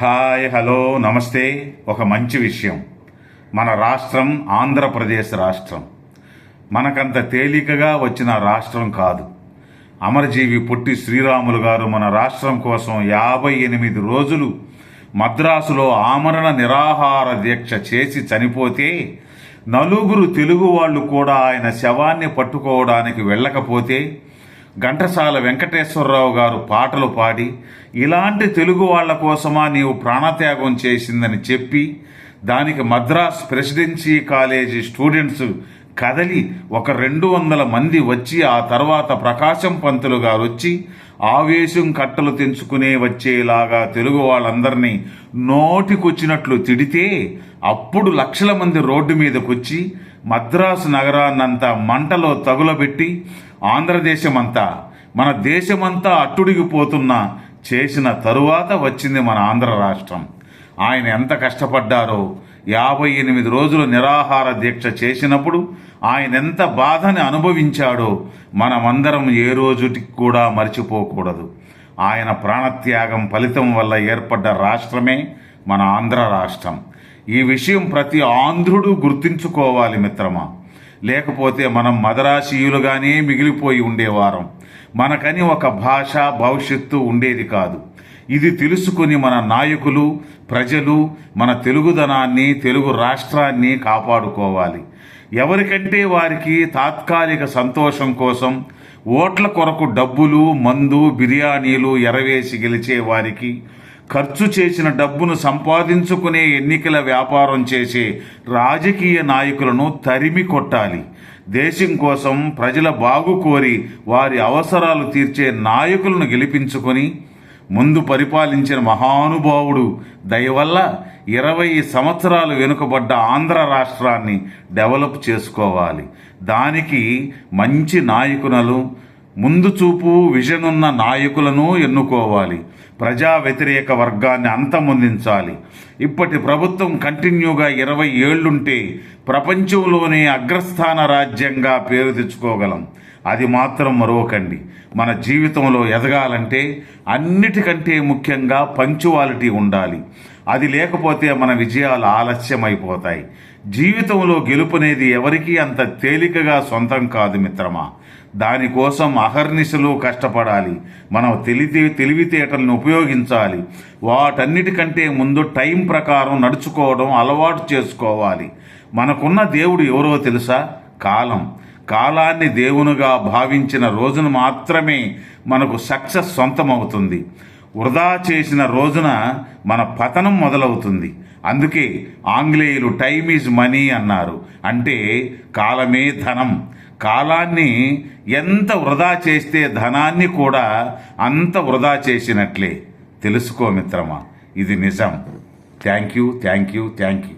Hi hello నమస్తే. ఒక మంచి విషయం. మన రాష్ట్రం ఆంధ్రప్రదేశ్ రాష్ట్రం. మనకంత తేలికగా వచ్చిన రాష్ట్రం కాదు. అమరజీవి పుట్టి శ్రీరాములు గారు మన రాష్ట్రం కోసం యాభై ఎనిమిది రోజులు మద్రాసులో ఆమరణ నిరాహార దీక్ష చేసి చనిపోతే నలుగురు తెలుగు వాళ్ళు కూడా ఆయన శవాన్ని పట్టుకోవడానికి వెళ్ళకపోతే ఘంటసాల వెంకటేశ్వరరావు గారు పాటలు పాడి ఇలాంటి తెలుగు వాళ్ళ కోసమా నీవు ప్రాణత్యాగం చేసిందని చెప్పి దానికి మద్రాస్ ప్రెసిడెన్సీ కాలేజీ స్టూడెంట్స్ కదలి ఒక రెండు వందల మంది వచ్చి ఆ తర్వాత ప్రకాశం పంతులు గారు వచ్చి ఆవేశం కట్టలు తెంచుకునే వచ్చేలాగా తెలుగు వాళ్ళందరినీ నోటికొచ్చినట్లు తిడితే అప్పుడు లక్షల మంది రోడ్డు మీదకొచ్చి మద్రాసు నగరాన్నంతా మంటలో తగులబెట్టి ఆంధ్రదేశమంతా మన దేశమంతా అట్టుడిగిపోతున్న చేసిన తరువాత వచ్చింది మన ఆంధ్ర రాష్ట్రం. ఆయన ఎంత కష్టపడ్డారో యాభై ఎనిమిది రోజులు నిరాహార దీక్ష చేసినప్పుడు ఆయన ఎంత బాధని అనుభవించాడో మనమందరం ఏ రోజుటికి కూడా మర్చిపోకూడదు. ఆయన ప్రాణత్యాగం ఫలితం వల్ల ఏర్పడ్డ రాష్ట్రమే మన ఆంధ్ర రాష్ట్రం. ఈ విషయం ప్రతి ఆంధ్రుడు గుర్తించుకోవాలి మిత్రమా? లేకపోతే మనం మదరాశీయులుగానే మిగిలిపోయి ఉండేవారం. మనకని ఒక భాష భవిష్యత్తు ఉండేది కాదు. ఇది తెలుసుకుని మన నాయకులు ప్రజలు మన తెలుగుదనాన్ని తెలుగు రాష్ట్రాన్ని కాపాడుకోవాలి. ఎవరికంటే వారికి తాత్కాలిక సంతోషం కోసం ఓట్ల కొరకు డబ్బులు మందు బిర్యానీలు ఎరవేసి గెలిచే వారికి ఖర్చు చేసిన డబ్బును సంపాదించుకునే ఎన్నికల వ్యాపారం చేసే రాజకీయ నాయకులను తరిమి కొట్టాలి. దేశం కోసం ప్రజల బాగు కోరి వారి అవసరాలు తీర్చే నాయకులను గెలిపించుకొని ముందు పరిపాలించిన మహానుభావుడు దయవల్ల ఇరవై సంవత్సరాలు వెనుకబడ్డ ఆంధ్ర రాష్ట్రాన్ని డెవలప్ చేసుకోవాలి. దానికి మంచి నాయకునలు ముందు చూపు విజన్ ఉన్న నాయకులను ఎన్నుకోవాలి. ప్రజా వ్యతిరేక వర్గాన్ని అంతమొందించాలి. ఇప్పటి ప్రభుత్వం కంటిన్యూగా ఇరవై ఏళ్ళుంటే ప్రపంచంలోనే అగ్రస్థాన రాజ్యంగా పేరు తెచ్చుకోగలం. అది మాత్రం మరొకండి. మన జీవితంలో ఎదగాలంటే అన్నిటికంటే ముఖ్యంగా పంచువాలిటీ ఉండాలి. అది లేకపోతే మన విజయాలు ఆలస్యమైపోతాయి. జీవితంలో గెలుపునేది ఎవరికీ అంత తేలికగా సొంతం కాదు మిత్రమా? దానికోసం అహర్నిశలు కష్టపడాలి. మనం తెలివి తెలివితేటలను ఉపయోగించాలి. వాటన్నిటికంటే ముందు టైం ప్రకారం నడుచుకోవడం అలవాటు చేసుకోవాలి. మనకున్న దేవుడు ఎవరో తెలుసా? కాలం. కాలాన్ని దేవునిగా భావించిన రోజున మాత్రమే మనకు సక్సెస్ సొంతమవుతుంది. వృధా చేసిన రోజున మన పతనం మొదలవుతుంది. అందుకే ఆంగ్లేయులు టైమ్ ఈజ్ మనీ అన్నారు. అంటే కాలమే ధనం. కాలాన్ని ఎంత వృధా చేస్తే ధనాన్ని కూడా అంత వృధా చేసినట్లే. తెలుసుకో మిత్రమా ఇది నిజం. Thank you thank you thank you